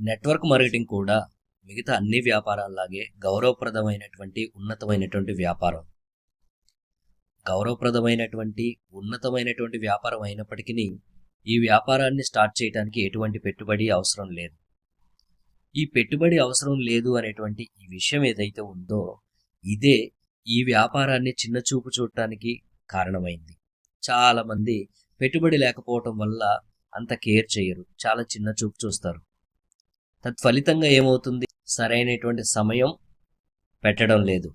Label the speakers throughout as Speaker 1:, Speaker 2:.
Speaker 1: Network marketing కూడా మిగతా అన్ని వ్యాపారాల్లాగే గౌరవప్రదమైనటువంటి ఉన్నతమైనటువంటి వ్యాపారం. గౌరవప్రదమైనటువంటి ఉన్నతమైనటువంటి వ్యాపారం అయినప్పటికీ ఈ వ్యాపారాన్ని స్టార్ట్ చేయడానికి ఎటువంటి పెట్టుబడి అవసరం లేదు. ఈ పెట్టుబడి అవసరం లేదు అనేటువంటి ఈ విషయం ఏదైతే ఉందో ఇదే ఈ వ్యాపారాన్ని చిన్న చూపు చూడటానికి కారణమైంది. చాలామంది పెట్టుబడి లేకపోవటం వల్ల అంత కేర్ చేయరు. చాలా చిన్న చూపు చూస్తారు. తత్ఫలితంగా ఏమవుతుంది? సరైనటువంటి సమయం పెట్టడం లేదు.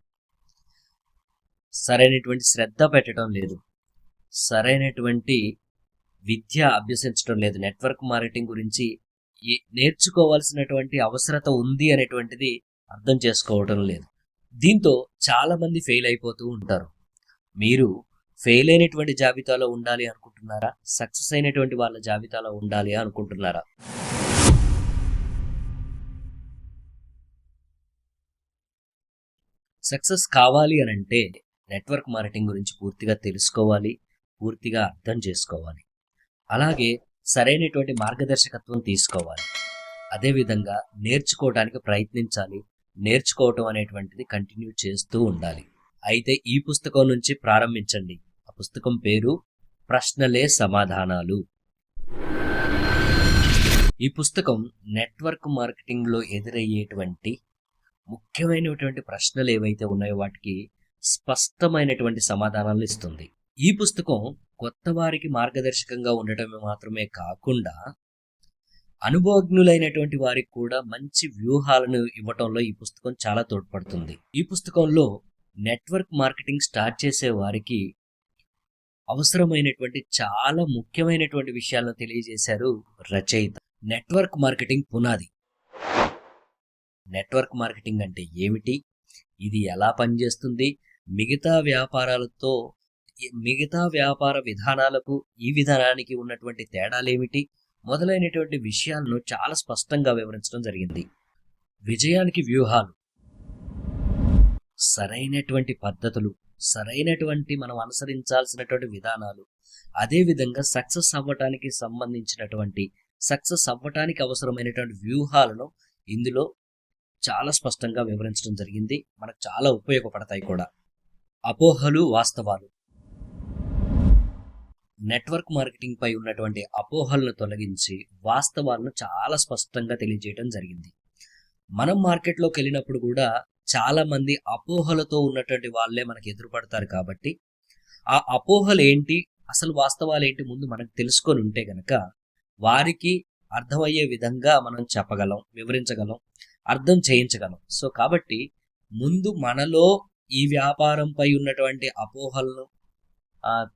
Speaker 1: సరైనటువంటి శ్రద్ధ పెట్టడం లేదు. సరైనటువంటి విద్య అభ్యసించడం లేదు. నెట్వర్క్ మార్కెటింగ్ గురించి నేర్చుకోవాల్సినటువంటి అవసరత ఉంది అనేటువంటిది అర్థం చేసుకోవడం లేదు. దీంతో చాలామంది ఫెయిల్ అయిపోతూ ఉంటారు. మీరు ఫెయిల్ అయినటువంటి జాబితాలో ఉండాలి అనుకుంటున్నారా? సక్సెస్ అయినటువంటి వాళ్ళ జాబితాలో ఉండాలి అనుకుంటున్నారా? సక్సెస్ కావాలి అని అంటే నెట్వర్క్ మార్కెటింగ్ గురించి పూర్తిగా తెలుసుకోవాలి పూర్తిగా అర్థం చేసుకోవాలి. అలాగే సరైనటువంటి మార్గదర్శకత్వం తీసుకోవాలి. అదేవిధంగా నేర్చుకోవడానికి ప్రయత్నించాలి నేర్చుకోవటం అనేటువంటిది కంటిన్యూ చేస్తూ ఉండాలి. అయితే ఈ పుస్తకం నుంచి ప్రారంభించండి. ఆ పుస్తకం పేరు ప్రశ్నలే సమాధానాలు. ఈ పుస్తకం నెట్వర్క్ మార్కెటింగ్లో ఎదురయ్యేటువంటి ముఖ్యమైనటువంటి ప్రశ్నలు ఏవైతే ఉన్నాయో వాటికి స్పష్టమైనటువంటి సమాధానాలు ఇస్తుంది. ఈ పుస్తకం కొత్త వారికి మార్గదర్శకంగా ఉండటమే మాత్రమే కాకుండా అనుభవజ్ఞులైనటువంటి వారికి కూడా మంచి వ్యూహాలను ఇవ్వటంలో ఈ పుస్తకం చాలా తోడ్పడుతుంది. ఈ పుస్తకంలో నెట్వర్క్ మార్కెటింగ్ స్టార్ట్ చేసే వారికి అవసరమైనటువంటి చాలా ముఖ్యమైనటువంటి విషయాలను తెలియజేశారు రచయిత. నెట్వర్క్ మార్కెటింగ్ పునాది. నెట్వర్క్ మార్కెటింగ్ అంటే ఏమిటి? ఇది ఎలా పనిచేస్తుంది? మిగతా వ్యాపారాలతో మిగతా వ్యాపార విధానాలకు ఈ విధానానికి ఉన్నటువంటి తేడాలేమిటి మొదలైనటువంటి విషయాలను చాలా స్పష్టంగా వివరించడం జరిగింది. విజయానికి వ్యూహాలు. సరైనటువంటి పద్ధతులు సరైనటువంటి మనం అనుసరించాల్సినటువంటి విధానాలు అదేవిధంగా సక్సెస్ అవ్వటానికి సంబంధించినటువంటి సక్సెస్ అవ్వటానికి అవసరమైనటువంటి వ్యూహాలను ఇందులో చాలా స్పష్టంగా వివరించడం జరిగింది. మనకు చాలా ఉపయోగపడతాయి కూడా. అపోహలు వాస్తవాలు. నెట్వర్క్ మార్కెటింగ్ పై ఉన్నటువంటి అపోహలను తొలగించి వాస్తవాలను చాలా స్పష్టంగా తెలియజేయడం జరిగింది. మనం మార్కెట్లోకి వెళ్ళినప్పుడు కూడా చాలా మంది అపోహలతో ఉన్నటువంటి వాళ్ళే మనకు ఎదురుపడతారు కాబట్టి ఆ అపోహలు ఏంటి అసలు వాస్తవాలు ఏంటి ముందు మనకు తెలుసుకొని ఉంటే గనక వారికి అర్థమయ్యే విధంగా మనం చెప్పగలం వివరించగలం. అర్థం చేయించగలం. సో కాబట్టి ముందు మనలో ఈ వ్యాపారంపై ఉన్నటువంటి అపోహలను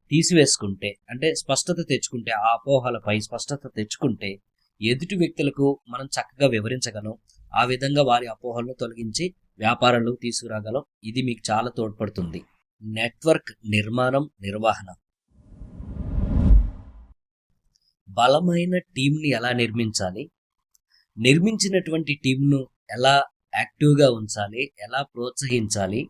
Speaker 1: తీసివేసుకుంటే అంటే స్పష్టత తెచ్చుకుంటే ఆ అపోహలపై స్పష్టత తెచ్చుకుంటే ఎదుటి వ్యక్తులకు మనం చక్కగా వివరించగలం. ఆ విధంగా వారి అపోహలను తొలగించి వ్యాపారంలో తీసుకురాగలం. ఇది మీకు చాలా తోడ్పడుతుంది. నెట్వర్క్ నిర్మాణం నిర్వహణ. బలమైన టీంని ఎలా నిర్మించాలి? నిర్మించినటువంటి టీంను ఎలా యాక్టివ్గా ఉంచాలి ఎలా ప్రోత్సహించాలి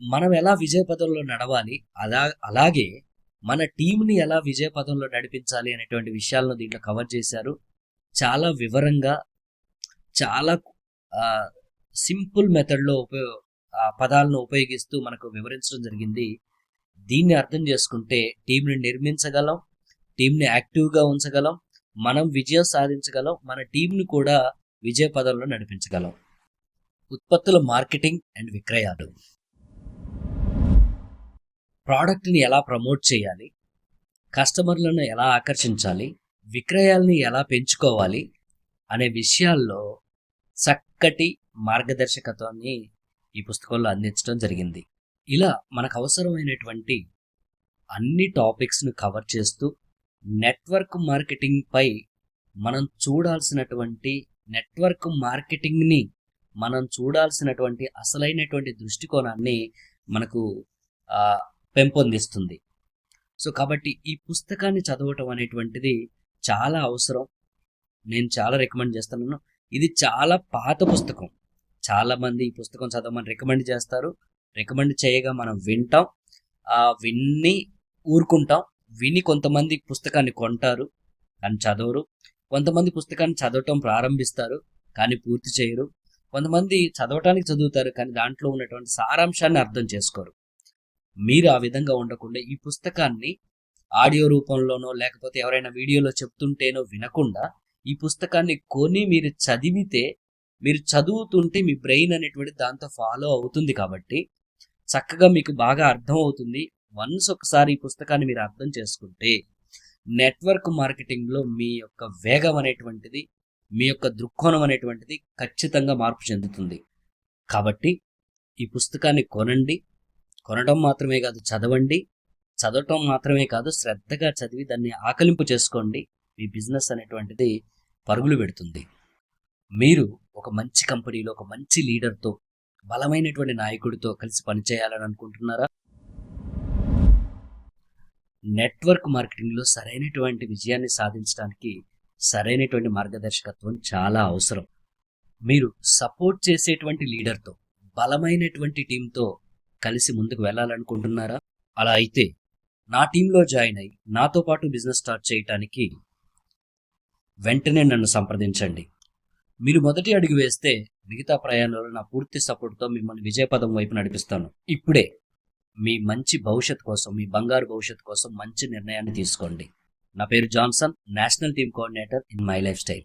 Speaker 1: మనం ఎలా విజయపథంలో నడవాలి అలా అలాగే మన టీంని ఎలా విజయపథంలో నడిపించాలి అనేటువంటి విషయాలను దీంట్లో కవర్ చేశారు. చాలా వివరంగా చాలా సింపుల్ మెథడ్లో ఉపయో పదాలను ఉపయోగిస్తూ మనకు వివరించడం జరిగింది. దీన్ని అర్థం చేసుకుంటే టీంని నిర్మించగలం టీంని యాక్టివ్గా ఉంచగలం మనం విజయం సాధించగలం మన టీంని కూడా విజయ పదంలో నడిపించగలం. ఉత్పత్తుల మార్కెటింగ్ అండ్ విక్రయాలు. ప్రోడక్ట్ని ఎలా ప్రమోట్ చేయాలి? కస్టమర్లను ఎలా ఆకర్షించాలి? విక్రయాల్ని ఎలా పెంచుకోవాలి? అనే విషయాల్లో చక్కటి మార్గదర్శకత్వాన్ని ఈ పుస్తకంలో అందించడం జరిగింది. ఇలా మనకు అవసరమైనటువంటి అన్ని టాపిక్స్ను కవర్ చేస్తూ నెట్వర్క్ మార్కెటింగ్ పై మనం చూడాల్సినటువంటి నెట్వర్క్ మార్కెటింగ్ని మనం చూడాల్సినటువంటి అసలైనటువంటి దృష్టికోణాన్ని మనకు పెంపొందిస్తుంది. సో కాబట్టి ఈ పుస్తకాన్ని చదవటం అనేటువంటిది చాలా అవసరం. నేను చాలా రికమెండ్ చేస్తున్నాను. ఇది చాలా పాత పుస్తకం. చాలామంది ఈ పుస్తకం చదవమని రికమెండ్ చేస్తారు. రికమెండ్ చేయగా మనం వింటాం. విని విన్ని ఊరుకుంటాం. విని కొంతమంది పుస్తకాన్ని కొంటారు. కానీ చదవరు. కొంతమంది పుస్తకాన్ని చదవటం ప్రారంభిస్తారు కానీ పూర్తి చేయరు. కొంతమంది చదవటానికి చదువుతారు కానీ దాంట్లో ఉన్నటువంటి సారాంశాన్ని అర్థం చేసుకోరు. మీరు ఆ విధంగా ఉండకుండా ఈ పుస్తకాన్ని ఆడియో రూపంలోనో లేకపోతే ఎవరైనా వీడియోలో చెప్తుంటేనో వినకుండా ఈ పుస్తకాన్ని కొని మీరు చదివితే మీరు చదువుతుంటే మీ బ్రెయిన్ అనేటువంటి దాంతో ఫాలో అవుతుంది కాబట్టి చక్కగా మీకు బాగా అర్థం అవుతుంది. వన్స్ ఒకసారి ఈ పుస్తకాన్ని మీరు అర్థం చేసుకుంటే నెట్వర్క్ మార్కెటింగ్లో మీ యొక్క వేగం అనేటువంటిది మీ యొక్క దృక్కోణం అనేటువంటిది ఖచ్చితంగా మార్పు చెందుతుంది. కాబట్టి ఈ పుస్తకాన్ని కొనండి. కొనడం మాత్రమే కాదు చదవండి. చదవటం మాత్రమే కాదు శ్రద్ధగా చదివి దాన్ని ఆకలింపు చేసుకోండి. మీ బిజినెస్ అనేటువంటిది పరుగులు పెడుతుంది. మీరు ఒక మంచి కంపెనీలో ఒక మంచి లీడర్తో బలమైనటువంటి నాయకుడితో కలిసి పనిచేయాలని అనుకుంటున్నారా? నెట్వర్క్ మార్కెటింగ్లో సరైనటువంటి విజయాన్ని సాధించడానికి సరైనటువంటి మార్గదర్శకత్వం చాలా అవసరం. మీరు సపోర్ట్ చేసేటువంటి లీడర్తో బలమైనటువంటి టీంతో కలిసి ముందుకు వెళ్ళాలనుకుంటున్నారా? అలా అయితే నా టీంలో జాయిన్ అయి నాతో పాటు బిజినెస్ స్టార్ట్ చేయటానికి వెంటనే నన్ను సంప్రదించండి. మీరు మొదటి అడుగు వేస్తే మిగతా ప్రయాణంలో నా పూర్తి సపోర్ట్తో మిమ్మల్ని విజయపదం వైపు నడిపిస్తాను. ఇప్పుడే మీ మంచి భవిష్యత్ కోసం మీ బంగారు భవిష్యత్ కోసం మంచి నిర్ణయాన్ని తీసుకోండి. నా పేరు Johnson national team coordinator in my lifestyle.